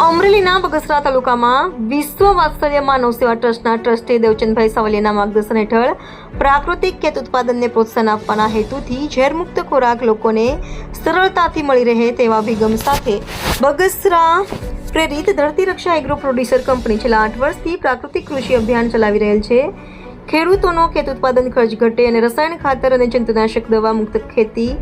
અમરેલીના બગસરા તાલુકામાં વિશ્વ વાત્સલ્ય માનવ સેવા ટ્રસ્ટના ટ્રસ્ટી દેવચંદભાઈ સાવલિયાના માર્ગદર્શન હેઠળ પ્રાકૃતિક ખેત ઉત્પાદનને પ્રોત્સાહન આપવાના હેતુથી ઝેરમુક્ત ખોરાક લોકોને સરળતાથી મળી રહે તેવા અભિગમ સાથે બગસરા પ્રેરિત ધરતી રક્ષા એગ્રો પ્રોડ્યુસર કંપની છેલ્લા આઠ વર્ષથી પ્રાકૃતિક કૃષિ અભિયાન ચલાવી રહેલ છે. ખેડૂતોનો ખેત ઉત્પાદન ખર્ચ ઘટે અને રસાયણ ખાતર અને જંતુનાશક દવા મુક્ત ખેતી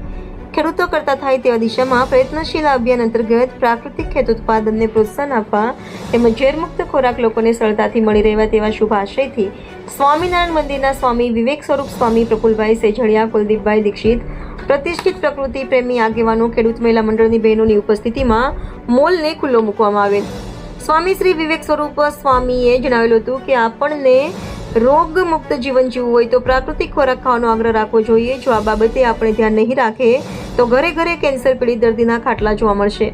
ખેડૂતો કરતા થાય તેવા દિશામાં પ્રયત્નશીલ અભિયાન અંતર્ગત પ્રાકૃતિક ખેત ઉત્પાદનને પ્રોત્સાહન આપવા તેમજ ઝેરમુક્ત ખોરાક લોકોને સરળતાથી મળી રહેવા તેવા શુભ આશયથી સ્વામિનારાયણ મંદિરના સ્વામી વિવેક સ્વરૂપ સ્વામી પ્રફુલભાઈ સેજડિયા કુલદીપભાઈ દીક્ષિત, પ્રતિષ્ઠિત પ્રકૃતિ પ્રેમી આગેવાનો, ખેડૂત મહિલા મંડળની બહેનોની ઉપસ્થિતિમાં મોલને ખુલ્લો મૂકવામાં આવેલ સ્વામી શ્રી વિવેક સ્વરૂપ સ્વામીએ જણાવેલું હતું કે આપણને રોગ મુક્ત જીવન જીવવું હોય તો પ્રાકૃતિક ખોરાક ખાવાનો આગ્રહ રાખવો જોઈએ. જો આ બાબતે આપણે ધ્યાન નહીં રાખે, તો ઘરે ઘરે કેન્સર પીડિત દર્દીના ખાટલા જોવા મળશે.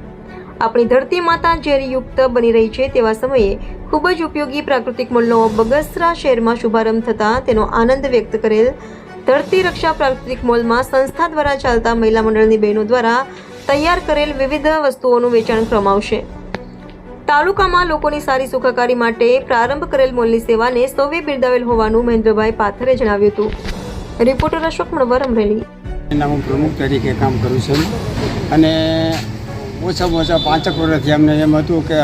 આપણી ધરતી માતા ઝેરયુક્ત બની રહી છે તેવા સમયે ખૂબ જ ઉપયોગી પ્રાકૃતિક મૂળનો બગસરા શહેરમાં શુભારંભ થતાં તેનો આનંદ વ્યક્ત કરેલ ધરતી રક્ષા પ્રાકૃતિક મોલમાં સંસ્થા દ્વારા ચાલતા મહિલા મંડળની બહેનો દ્વારા તૈયાર કરેલ વિવિધ વસ્તુઓનું વેચાણ કરવામાં આવશે. તાલુકામાં લોકોની સારી સુખાકારી માટે પ્રારંભ કરેલ મોલની સેવાને સૌએ બિરદાવેલ હોવાનું મહેન્દ્રભાઈ પાથરે જણાવ્યું હતું. રિપોર્ટર અશોક મણવર, અમરેલી. હું પ્રમુખ તરીકે કામ કરું છું. અને ઓછામાં ઓછા પાંચક વર્ષથી અમને એમ હતું કે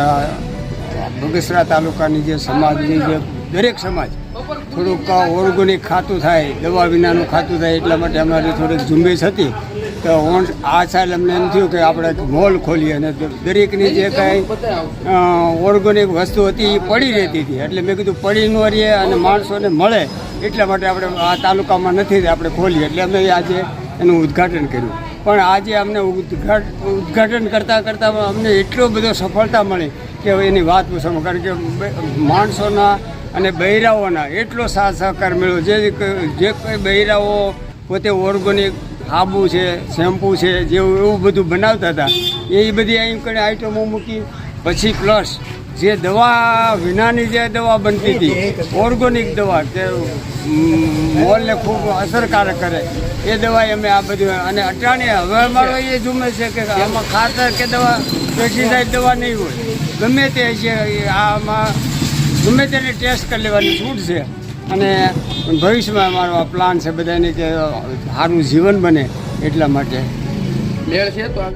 બગસરા તાલુકાની જે સમાજની જે દરેક સમાજ થોડુંક ઓર્ગોનિક ખાતું થાય, દવા વિનાનું ખાતું થાય, એટલા માટે અમારી થોડીક ઝુંબેશ હતી. તો હું આ સાલ અમને એમ થયું કે આપણે મોલ ખોલીએ અને દરેકની જે કાંઈ ઓર્ગોનિક વસ્તુ હતી એ પડી રહેતી હતી. એટલે મેં કીધું પડી ન રહીએ અને માણસોને મળે એટલા માટે આપણે આ તાલુકામાં નથી આપણે ખોલીએ. એટલે અમે આજે એનું ઉદ્ઘાટન કર્યું. પણ આજે અમને ઉદ્ઘાટ, ઉદ્ઘાટન કરતાં કરતાં અમને એટલો બધો સફળતા મળી કે હવે એની વાત પૂછવામાં કારણ કે માણસોના અને બૈરાઓના એટલો સાથ સહકાર મળ્યો. જે જે કોઈ બૈરાઓ પોતે ઓર્ગોનિક સાબુ છે, શેમ્પૂ છે જેવું એવું બધું બનાવતા હતા, એ બધી અહીં કણે આઈટમો મૂકી, પછી પ્લસ જે દવા, વિનાની જે દવા બનતી હતી, ઓર્ગોનિક દવા કે મોલને ખૂબ અસરકારક કરે, એ દવા અમે આ બધું, અને અટાણે હવે અમારો એ જુમે છે કે આમાં ખાતર કે દવા, પેસ્ટિસાઇડ દવા નહીં હોય. ગમે તે છે આમાં, ગમે તેને ટેસ્ટ કરી લેવાની છૂટ છે. અને ભવિષ્યમાં અમારો આ પ્લાન છે બધાને કે સારું જીવન બને એટલા માટે. મેળ છે તો